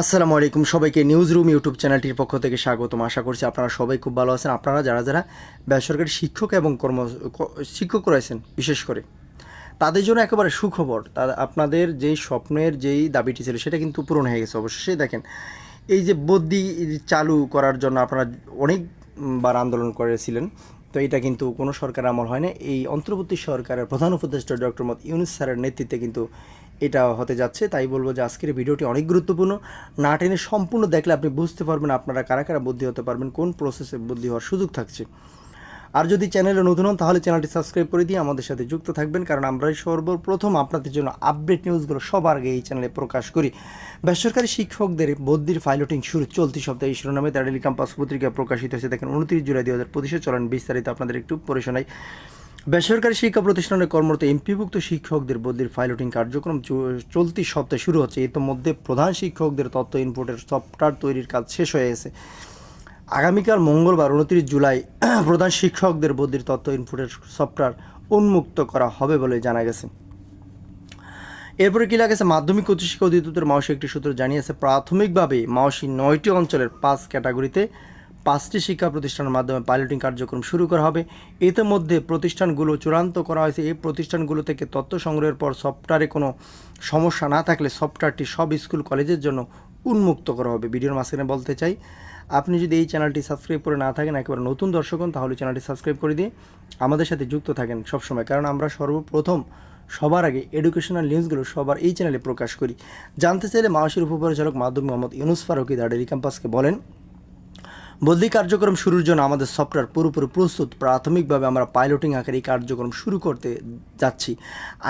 আসসালামু আলাইকুম সবাইকে নিউজ রুম ইউটিউব চ্যানেলটির পক্ষ থেকে স্বাগতম। আশা করছি আপনারা সবাই খুব ভালো আছেন। আপনারা যারা যারা বেসরকারি শিক্ষক এবং কর্ম শিক্ষক রয়েছেন, বিশেষ করে। তাদের জন্য একেবারে সুখবর, তা আপনাদের যেই স্বপ্নের যেই দাবিটি ছিল সেটা কিন্তু পূরণ হয়ে গেছে অবশ্যই। দেখেন, এই যে বদ্যি চালু করার জন্য আপনারা অনেকবার আন্দোলন করেছিলেন। তো এটা কিন্তু কোনো সরকার আমল হয় না। এই অন্তর্বর্তী সরকারের প্রধান উপদেষ্টা ডক্টর মত ইউনিস স্যারের নেতৃত্বে কিন্তু এটা হতে যাচ্ছে। তাই বলব যে আজকের ভিডিওটি অনেক গুরুত্বপূর্ণ। না টেনে সম্পূর্ণ দেখলে আপনি বুঝতে পারবেন আপনারা কারা কারা বুদ্ধি হতে পারবেন, কোন প্রসেসে বুদ্ধি হওয়ার সুযোগ থাকছে। আর যদি চ্যানেলে নতুন হন, তাহলে চ্যানেলটি সাবস্ক্রাইব করে দিয়ে আমাদের সাথে যুক্ত থাকবেন, কারণ আমরাই সর্বপ্রথম আপনাদের জন্য আপডেট নিউজগুলো সবার আগে এই চ্যানেলে প্রকাশ করি। বেসরকারি শিক্ষকদের বদ্যির ফাইলটিং শুরু চলতি সপ্তাহে এই শিরোনামে দাঁড়ালি ক্যাম্পাস পত্রিকা প্রকাশিত হয়েছে। দেখেন, উনত্রিশ জুলাই দু হাজার পঁচিশে চলেন বিস্তারিত আপনাদের একটু পরে শোনাই বেসরকারি শিক্ষা প্রতিষ্ঠানে কর্মরত এমপিভুক্ত শিক্ষকদের বদলির ফাইলটিং কার্যক্রম চলতি সপ্তাহে শুরু হচ্ছে। ইতিমধ্যে প্রধান শিক্ষকদের তথ্য ইনপুটের সফটওয়্যার তৈরির কাজ শেষ হয়ে গেছে। আগামীকাল মঙ্গলবার উনত্রিশ জুলাই প্রধান শিক্ষকদের বদলির তথ্য ইনপুটের সফটওয়্যার উন্মুক্ত করা হবে বলে জানা গেছে। এরপরে কি লাগেছে? মাধ্যমিক উচ্চশিক্ষা অধিদপ্তর মাওসি একটি সূত্র জানিয়েছে, প্রাথমিকভাবে মাওসি নয়টি অঞ্চলের পাঁচ ক্যাটাগরিতে পাঁচটি শিক্ষা প্রতিষ্ঠানের মাধ্যমে পাইলটিং কার্যক্রম শুরু করা হবে। ইতিমধ্যে প্রতিষ্ঠানগুলো চূড়ান্ত করা হয়েছে। এই প্রতিষ্ঠানগুলো থেকে তথ্য সংগ্রহের পর সফটওয়্যারে কোনো সমস্যা না থাকলে সফটওয়্যারটি সব স্কুল কলেজের জন্য উন্মুক্ত করা হবে। ভিডিওর মাঝখানে বলতে চাই আপনি যদি এই চ্যানেলটি সাবস্ক্রাইব করে না থাকেন, একেবারে নতুন দর্শক হন, তাহলে চ্যানেলটি সাবস্ক্রাইব করে দিয়ে আমাদের সাথে যুক্ত থাকেন সবসময়। কারণ আমরা সর্বপ্রথম সবার আগে এডুকেশনাল নিউজগুলো সবার এই চ্যানেলে প্রকাশ করি। জানতে চাইলে মাওসির উপপরিচালক মাধ্যম মোহাম্মদ ইউনুস ফারুকি দাডেরি ক্যাম্পাসকে বলেন, বদলি কার্যক্রম শুরুর জন্য আমাদের সফটওয়্যার পুরোপুরি প্রস্তুত। প্রাথমিকভাবে আমরা পাইলটিং আকারে এই কার্যক্রম শুরু করতে যাচ্ছি।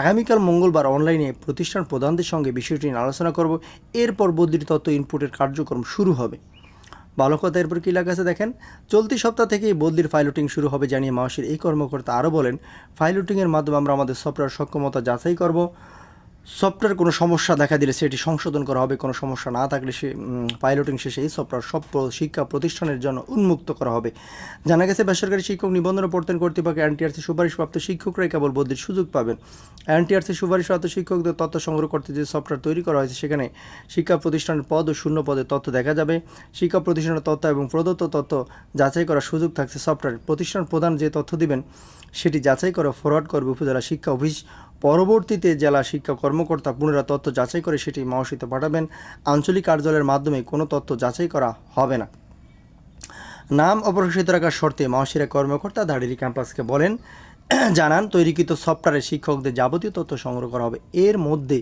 আগামীকাল মঙ্গলবার অনলাইনে প্রতিষ্ঠান প্রধানদের সঙ্গে বিষয়টি নিয়ে আলোচনা করব। এরপর বদলির তথ্য ইনপুটের কার্যক্রম শুরু হবে। ভালো কথা, এরপর কী লেখা আছে দেখেন? চলতি সপ্তাহ থেকেই বদলির ফাইলটিং শুরু হবে জানিয়ে মাওসির এই কর্মকর্তা আরও বলেন ফাইলটিংয়ের মাধ্যমে আমরা আমাদের সফটওয়্যার সক্ষমতা যাচাই করব। সফটওয়্যার কোনো সমস্যা দেখা দিলে সেটি সংশোধন করা হবে, কোনো সমস্যা না থাকলে সে পাইলটিং শেষে এই সফটওয়্যার সব শিক্ষা প্রতিষ্ঠানের জন্য উন্মুক্ত করা হবে। জানা গেছে, বেসরকারি শিক্ষক নিবন্ধন প্রত্যয়ন কর্তৃপক্ষ এনটিআরসি সুপারিশপ্রাপ্ত শিক্ষকরাই কেবল বদলির সুযোগ পাবেন। এনটিআরসি সুপারিশপ্রাপ্ত শিক্ষকদের তথ্য সংগ্রহ করতে যে সফটওয়্যার তৈরি করা হয়েছে, সেখানে শিক্ষা প্রতিষ্ঠানের পদ ও শূন্য পদের তথ্য দেখা যাবে। শিক্ষা প্রতিষ্ঠানের তথ্য এবং প্রদত্ত তথ্য যাচাই করার সুযোগ থাকছে সফটওয়্যার প্রতিষ্ঠান প্রধান যে তথ্য দিবেন, সেটি যাচাই করে ফরওয়ার্ড করবে উপজেলা শিক্ষা অফিস পরবর্তীতে জেলা শিক্ষা কর্মকর্তা পুনরায় তথ্য যাচাই করে সেটি মাওসিতে পাঠাবেন। আঞ্চলিক কার্যালয়ের মাধ্যমে কোনো তথ্য যাচাই করা হবে না। নাম অপ্রকাশিত রাখার শর্তে মাওসিরা কর্মকর্তা দাঁড়িয়ে ক্যাম্পাসকে বলেন, জানান, তৈরিকৃত সফটওয়্যারে শিক্ষকদের যাবতীয় তথ্য সংগ্রহ করা হবে। এর মধ্যে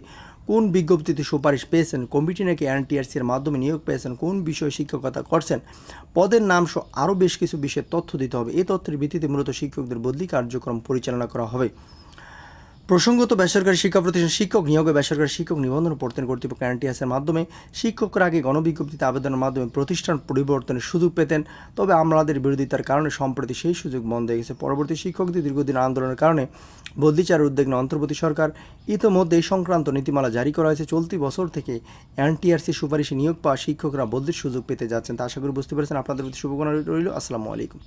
কোন বিজ্ঞপ্তিতে সুপারিশ পেয়েছেন, কমিটি নাকি এনটিআরসির মাধ্যমে নিয়োগ পেয়েছেন, কোন বিষয়ে শিক্ষকতা করছেন, পদের নাম সহ আরও বেশ কিছু বিষয়ে তথ্য দিতে হবে। এই তথ্যের ভিত্তিতে মূলত শিক্ষকদের বদলি কার্যক্রম পরিচালনা করা হবে। প্রসঙ্গত বেসরকারি শিক্ষা প্রতিষ্ঠান শিক্ষক নিয়োগে বেসরকারি শিক্ষক নিবন্ধন পড়তেন কর্তৃপক্ষ এনটিএসের মাধ্যমে শিক্ষকরা আগে গণবিজ্ঞপ্তিতে আবেদনের মাধ্যমে প্রতিষ্ঠান পরিবর্তনের সুযোগ পেতেন। তবে আমলাদের বিরোধিতার কারণে সম্প্রতি সেই সুযোগ বন্ধ হয়ে গেছে। পরবর্তী শিক্ষকদের দীর্ঘদিন আন্দোলনের কারণে বদলিচার উদ্যোগ নেয় অন্তর্বর্তী সরকার। ইতোমধ্যে এই সংক্রান্ত নীতিমালা জারি করা হয়েছে। চলতি বছর থেকে এনটিআরসি সুপারিশে নিয়োগ পাওয়া শিক্ষকরা বদলির সুযোগ পেতে যাচ্ছেন। তা আশা করি বুঝতে পেরেছেন। আপনাদের প্রতি শুভকামনা রইল। আসসালামু আলাইকুম।